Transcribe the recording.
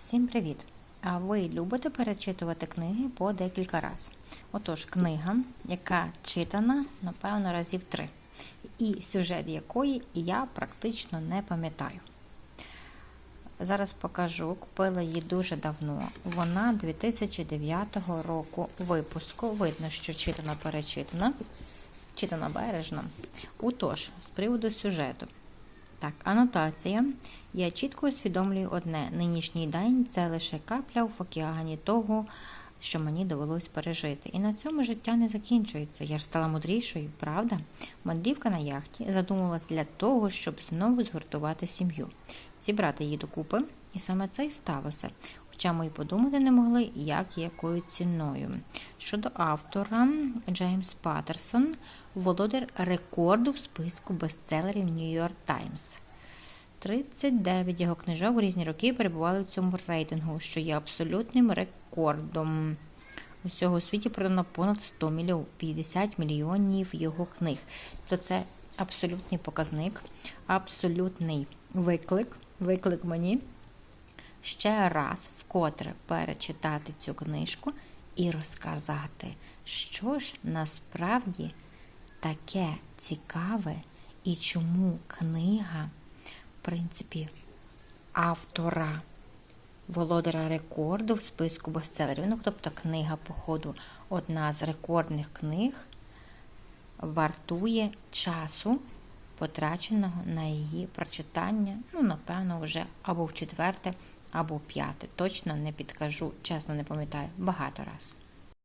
Всім привіт! А ви любите перечитувати книги по декілька разів? Отож, книга, яка читана, напевно, разів три, і сюжет якої я практично не пам'ятаю. Зараз покажу, купила її дуже давно. Вона 2009 року випуску. Видно, що читана перечитана, читана бережно. Утож, з приводу сюжету. Так, анотація. Я чітко усвідомлюю одне: нинішній день це лише капля в океані того, що мені довелось пережити. І на цьому життя не закінчується. Я ж стала мудрішою, правда? Мандрівка на яхті задумалась для того, щоб знову згуртувати сім'ю, зібрати її докупи, і саме це й сталося. Хоча ми й подумати не могли, як і якою ціною. Щодо автора, Джеймс Паттерсон, володар рекорду в списку бестселерів York Times. 39 його книжок у різні роки перебували в цьому рейтингу, що є абсолютним рекордом. Усього у світі продано понад 100 мільйонів, 50 мільйонів його книг. Тобто це абсолютний показник, абсолютний виклик, виклик мені ще раз вкотре перечитати цю книжку і розказати, що ж насправді таке цікаве і чому книга, в принципі, автора володаря рекорду в списку бестселерів. Ну, тобто книга, походу, одна з рекордних книг, вартує часу, потраченого на її прочитання, ну, напевно, вже або в четверте, або п'яте. Точно не підкажу, чесно не пам'ятаю, багато раз.